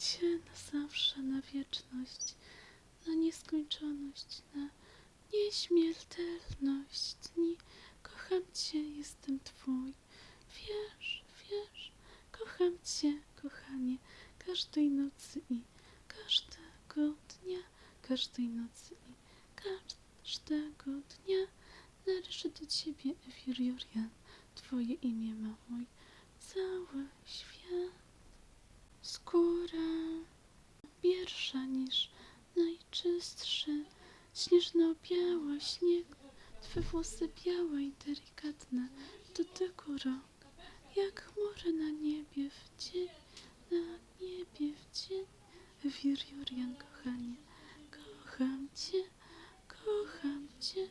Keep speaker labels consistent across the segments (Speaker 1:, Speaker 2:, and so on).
Speaker 1: Cię na zawsze, na wieczność, na nieskończoność, na nieśmiertelność dni. Kocham Cię, jestem Twój. Wiesz, wiesz, kocham Cię, kochanie, każdej nocy i każdego dnia, każdej nocy i każdego dnia. Należy do Ciebie, Ewiriorian, Twoje imię ma mój cały świat. Skóra. Biersza niż najczystszy, śnieżno-biały śnieg, Twe włosy białe i delikatne, dotyku rąk, jak chmury na niebie w dzień, na niebie w dzień. Wiriorian, kochanie, kocham Cię, kocham Cię,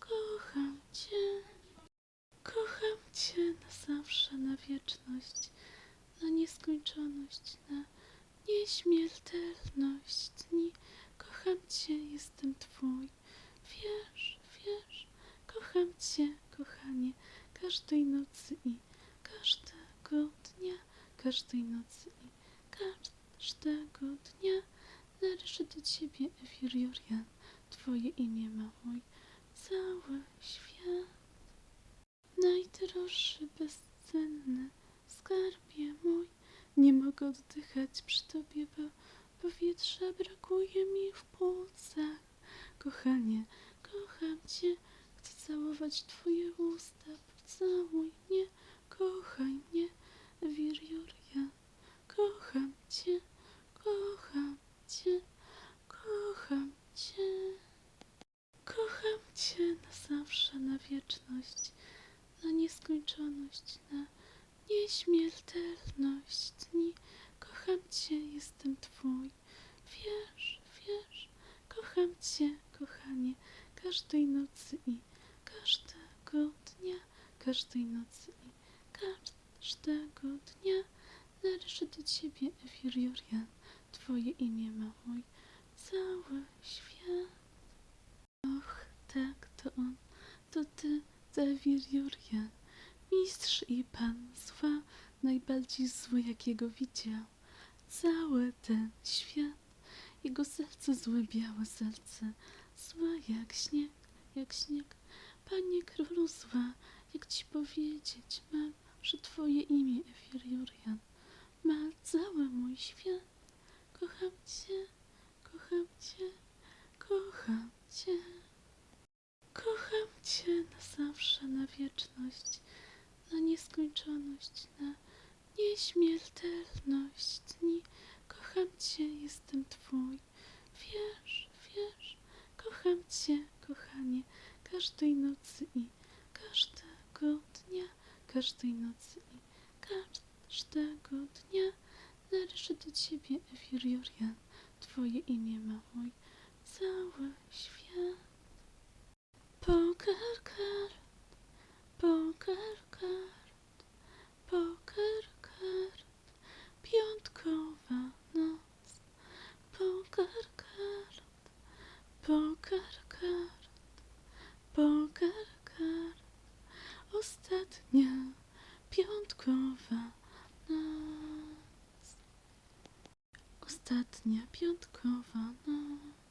Speaker 1: kocham Cię. Kocham Cię na zawsze, na wieczność, nieskończoność, na nieśmiertelność dni. Kocham Cię, jestem Twój. Wiesz, wiesz, kocham Cię, kochanie, każdej nocy i każdego dnia, każdej nocy i każdego dnia. Należy do Ciebie, Ewiriorian, Twoje imię ma mój cały świat. Najdroższy, oddychać przy tobie, bo powietrza brakuje mi w płucach. Kochanie, kocham cię, chcę całować twoje usta, pocałuj mnie, kochaj mnie, Wirjoria. Kocham cię, kocham cię, kocham cię. Kocham cię na zawsze, na wieczność na nieskończoność, na nieśmiertelność dni. Kocham Cię, jestem Twój. Wiesz, wiesz, kocham Cię, kochanie, każdej nocy i każdego dnia, każdej nocy i każdego dnia. Należy do Ciebie, Ewiriorian, Twoje imię ma mój cały świat. Och, tak, to on, to Ty, Zawir Jurian, mistrz i pan zła, najbardziej zły, jakiego widział. Cały ten świat, jego serce złe, białe serce, złe jak śnieg, jak śnieg. Panie królu zła, jak ci powiedzieć mam, że twoje imię, Ewir Jurian, ma cały mój świat. Kocham cię, kocham cię, kocham cię. Kocham Cię na zawsze, na wieczność, na nieskończoność, na nieśmiertelność dni. Kocham Cię, jestem Twój. Wiesz, wiesz, kocham Cię, kochanie, każdej nocy i każdego dnia, każdej nocy i każdego dnia. Należy do Ciebie, Ewiriorian, Twoje imię ma mój cały poker card, poker card, ostatnia piątkowa noc. Ostatnia piątkowa noc.